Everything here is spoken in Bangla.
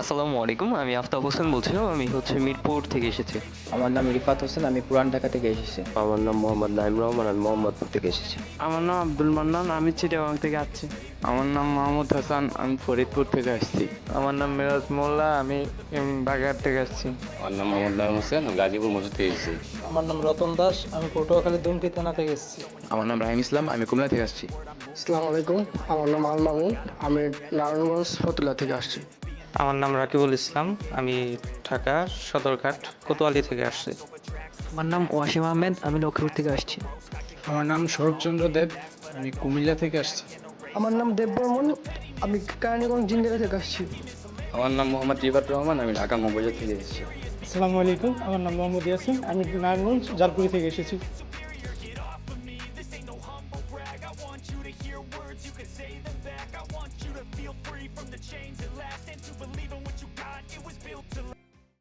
আসসালামু আলাইকুম আমি আফতাব হোসেন বলছিলাম আমি হচ্ছে মিরপুর থেকে এসেছি। আমার নাম রিফাত হোসেন আমি পুরান ঢাকা থেকে এসেছি। আমার নাম মোহাম্মদ নাইম রহমান আমি মোহাম্মদপুর থেকে এসেছি। আমার নাম আব্দুল মান্নান আমি চিটাগাং থেকে আসছি। আমার নাম মোহাম্মদ হাসান আমি ফরিদপুর থেকে আসছি। আমার নাম মিরাজ মোল্লা আমি বাগেরহাট থেকে আসছি। আমার নাম মোহাম্মদ নাইম হোসেন আমি গাজীপুর মসজিদ থেকে এসেছি। আমার নাম রতন দাস আমি পটুয়াখালী দুমকি থানা থেকে এসেছি। আমার নাম রাহিম ইসলাম আমি কুমিল্লা থেকে আসছি। আসসালামু আলাইকুম আমার নাম আল মামুন আমি নারায়ণগঞ্জ ফতুল্লা থেকে আসছি। আমার নাম রাকিবুল ইসলাম আমি ঢাকা সদরঘাট কোতোয়ালি থেকে আসছি। আমার নাম ওয়াসিম আহমেদ আমি লক্ষ্মীপুর থেকে আসছি। আমার নাম শরৎচন্দ্র দেব আমি কুমিল্লা থেকে আসছি। আমার নাম দেব বর্মন আমি কারানীগঞ্জ জিন্দেলা থেকে আসছি। আমার নাম মোহাম্মদ রিবাত রহমান আমি ঢাকা মোবাইল থেকে এসেছি। আসসালামু আলাইকুম আমার নাম মোহাম্মদ ইয়াসিন আমি নারায়ণগঞ্জ জালপুরি থেকে এসেছি। I want you to hear words, you can say them back. I Last and to believe in